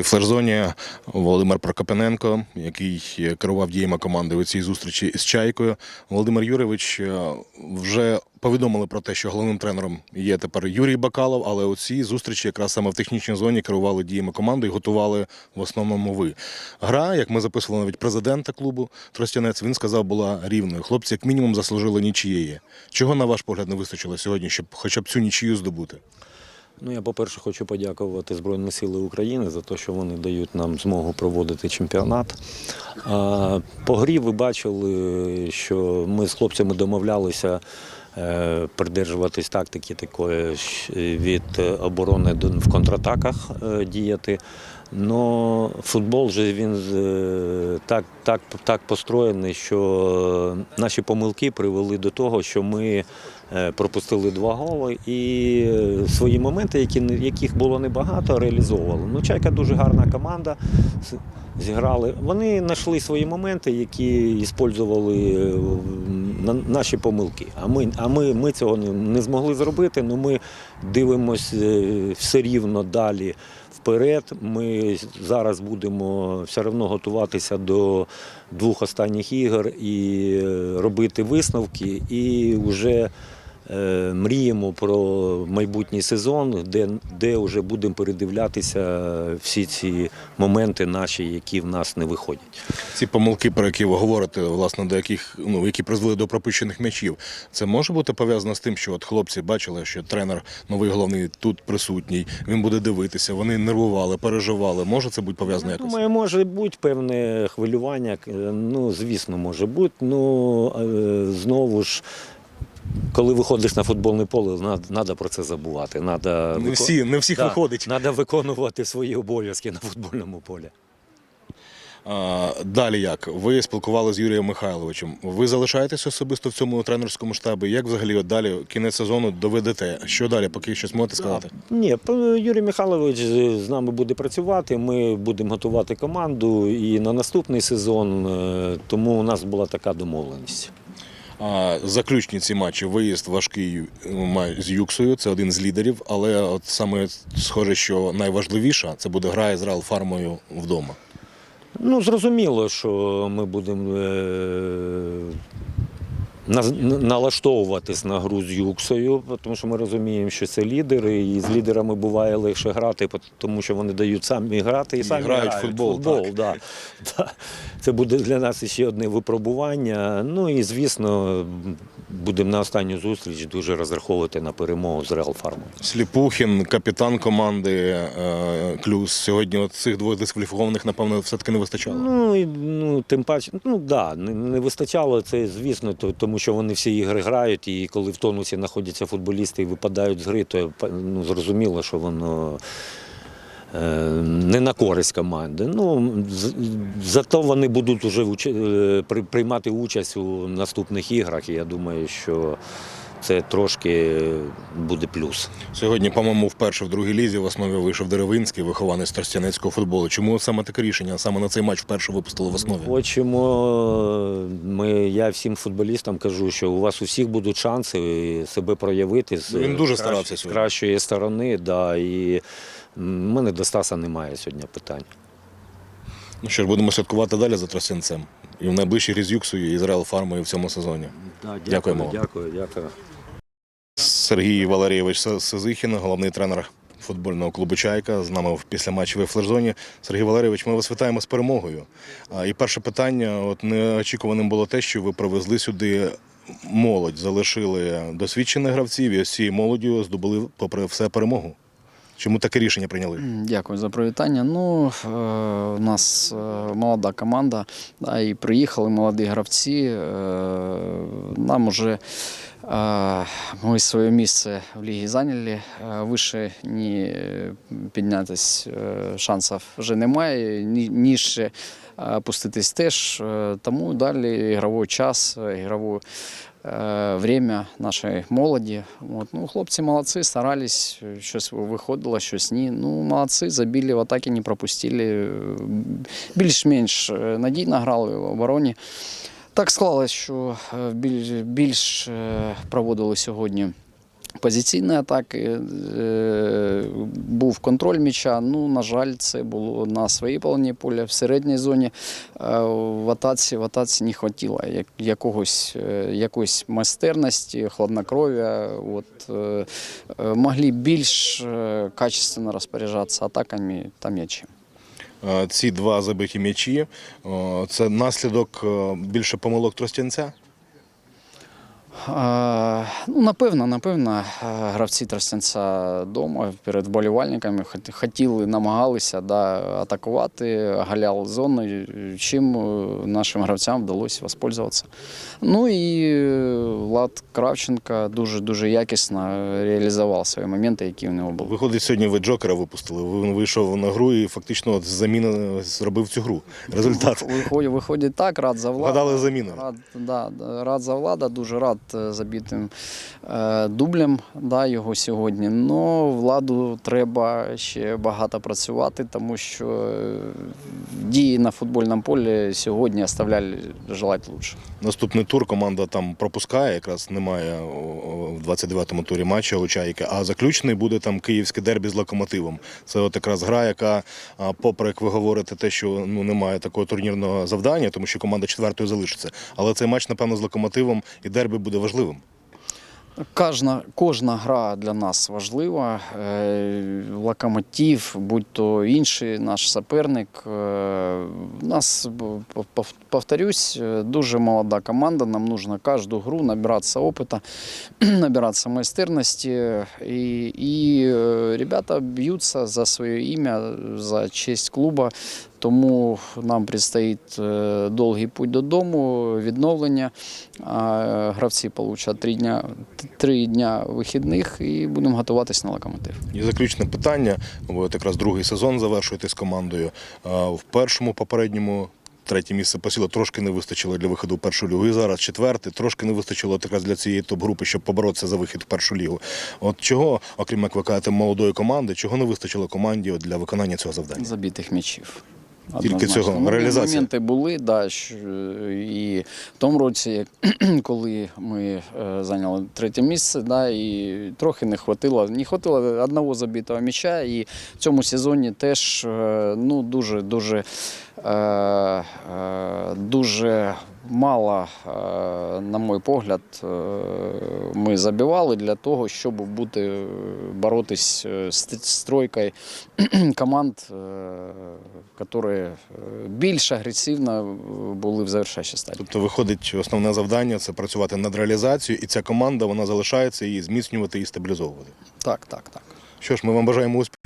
В флеш-зоні Володимир Прокопененко, який керував діями команди у цій зустрічі з Чайкою. Володимир Юрійович е, вже повідомили про те, що головним тренером є тепер Юрій Бакалов, але у цій зустрічі якраз саме в технічній зоні керували діями команди і готували в основному ви. Гра, як ми записували навіть президента клубу Тростянець, він сказав, була рівною. Хлопці, як мінімум, заслужили нічієї. Чого, на ваш погляд, не вистачило сьогодні, щоб хоча б цю нічию здобути? Ну, я, по-перше, хочу подякувати Збройним силам України за те, що вони дають нам змогу проводити чемпіонат. По грі ви бачили, що ми з хлопцями домовлялися е, придержуватись тактики такої е, від оборони в контратаках е, діяти. Но футбол же він е, так, так, так построєний, що наші помилки привели до того, що ми е, пропустили два голи і е, свої моменти, які, яких було небагато, реалізовували. Ну, Чайка дуже гарна команда. Зіграли. Вони знайшли свої моменти, які використовували е, наші помилки. А ми, а ми, ми цього не, змогли зробити. але ми дивимося все рівно далі вперед. Ми зараз будемо все одно готуватися до двох останніх ігор і е, робити висновки. І вже е, мріємо про майбутній сезон, де, де вже будемо передивлятися всі ці моменти наші, які в нас не виходять. Ці помилки, про які ви говорите, власне, до яких ну які призвели до пропущених м'ячів, це може бути пов'язано з тим, що от хлопці бачили, що тренер новий головний тут присутній, він буде дивитися, вони нервували, переживали. Може це бути пов'язано якось? Думаю, може бути певне хвилювання. е, Ну, звісно, може бути. Ну е, знову ж. Коли виходиш на футбольне поле, треба про це забувати. Надо Не всі, не всіх виходить. Треба виконувати свої обов'язки на футбольному полі. А, далі як? Ви спілкувалися з Юрієм Михайловичем. Ви залишаєтесь особисто в цьому тренерському штабі? Як взагалі от далі кінець сезону доведете? Що далі, поки щось можете сказати? Ні, п- Юрій Михайлович з нами буде працювати. Ми будемо готувати команду і на наступний сезон. е, Тому у нас була така домовленість. А, заключні ці матчі. Виїзд важкий з Юксою, це один з лідерів, але от саме схоже, що найважливіша це буде гра із Реал Фармою вдома. Ну, зрозуміло, що ми будемо е, налаштовуватись на гру з Юксою, тому що ми розуміємо, що це лідери, і з лідерами буває легше грати, тому що вони дають самі грати і самі грають футбол, футбол так. да. Да. Це буде для нас ще одне випробування. Ну і звісно, будемо на останню зустріч дуже розраховувати на перемогу з Реал Фармою. Сліпухін, капітан команди е, Клюс. Сьогодні от цих двох дискваліфікованих, напевно, все-таки не вистачало. Ну, і, ну тим паче, ну да, не, не вистачало це, звісно, то- що вони всі ігри грають, і коли в тонусі знаходяться футболісти і випадають з гри, то ну, зрозуміло, що воно. е, Не на користь команди. Ну, зато вони будуть вже приймати участь у наступних іграх. І я думаю, що це трошки буде плюс. Сьогодні, по-моєму, вперше в другій лізі в основі вийшов Деревинський, вихованець Тростянецького футболу. Чому саме таке рішення? Саме на цей матч вперше випустили в основі? Хочемо. Ми, я всім футболістам кажу, що у вас у всіх будуть шанси себе проявити з, Він дуже старався сьогодні. кращої сторони. Да, і в мене до Стаса немає сьогодні питань. Ну що ж, будемо слідкувати далі за Тростянцем. І в найближчій грі з Юксою і з Реал Фармою в цьому сезоні. Да, Дякуємо. Дякую, дякую. Сергій Валерійович Сезихін, головний тренер футбольного клубу Чайка. З нами в післяматчевій флеш-зоні. Сергій Валерійович, ми вас вітаємо з перемогою. І перше питання: от неочікуваним було те, що ви привезли сюди молодь, залишили досвідчених гравців, і цією молоддю здобули, попри все, перемогу. Чому таке рішення прийняли? Дякую за привітання. Ну, е, у нас е, молода команда, да, і приїхали молоді гравці. Е, нам уже ми своє місце в лігі зайняли. Вище ні піднятись шансів вже немає, ніж опуститись теж. Тому далі ігровий час, ігрову е, время нашої молоді. От, ну, хлопці молодці, старались, щось виходило, щось ні. Ну, молодці, забили в атаки, не пропустили. Е, Більш-менш е, надійно грали в обороні. Так склалось, що більш проводили сьогодні позиційної атаки, е, був контроль м'яча. Ну, на жаль, це було на своїй половині поля, в середній зоні. Е, В атаці, в атаці не хватило якогось, е, якоїсь майстерності, хладнокров'я. От, могли більш качественно розпоряджатися атаками та м'ячем. Ці два забиті м'ячі це наслідок більше помилок Тростянця. Ну, напевно, напевно, гравці Тростянця вдома перед вболівальниками хотіли, намагалися да, атакувати, галяли зону, чим е, нашим гравцям вдалося воспользуватися. Ну і е, Влад Кравченко дуже дуже якісно реалізував свої моменти, які в нього були. Виходить, сьогодні ви Джокера випустили. Він вийшов на гру і фактично от з заміни зробив цю гру. Результат. Виходить, виходить так, рад за Влада. Вгадали заміну. Рад, да, рад за влада, дуже рад е, забитим е, дублем да, його сьогодні. Но владу треба ще багато працювати, тому що е, дії на футбольному полі сьогодні оставляли желати лучше. Наступний тур команда там пропускає, якраз немає в 29-му турі матча Чайки, а заключний буде там київське дербі з локомотивом. Це от якраз гра, яка, попри як ви говорите, те, що ну немає такого турнірного завдання, тому що команда четвертою залишиться. Але цей матч, напевно, з локомотивом і дербі буде важливим. Кожна, кожна гра для нас важлива. Е, Локомотив, будь то інший наш суперник. Е, У нас, повторюсь, е, дуже молода команда. Нам нужно кожну гру набиратися опита, набиратися майстерності. І, і е, ребята б'ються за своє ім'я, за честь клуба. Тому нам предстоїть е, довгий путь додому, відновлення. А е, гравці получать три дня, три дня вихідних і будемо готуватись на локомотив. І заключне питання. Ви якраз другий сезон завершуєте з командою. В першому попередньому. Третє місце посіло трошки не вистачило для виходу в першу лігу. І зараз четверте, трошки не вистачило якраз для цієї топ-групи, щоб поборотися за вихід в першу лігу. От чого, окрім як ви кажете, молодої команди, чого не вистачило команді для виконання цього завдання? Забитих м'ячів. Тільки Однозначно. цього, Ну. Моменти були, да, що, і в тому році, коли ми е, зайняли третє місце, да, і трохи не хватило, не хватило одного забитого м'яча, і в цьому сезоні теж е, ну, дуже, дуже, е, е, дуже мало, е, на мій погляд, е, ми забивали для того, щоб бути, е, боротись е, з з тройкою команд, е, які е, більш агресивно е, були в завершаючій стадії. Тобто, виходить, основне завдання це працювати над реалізацією, і ця команда вона залишається її зміцнювати і стабілізовувати. Так, так, так. Що ж, ми вам бажаємо успіху.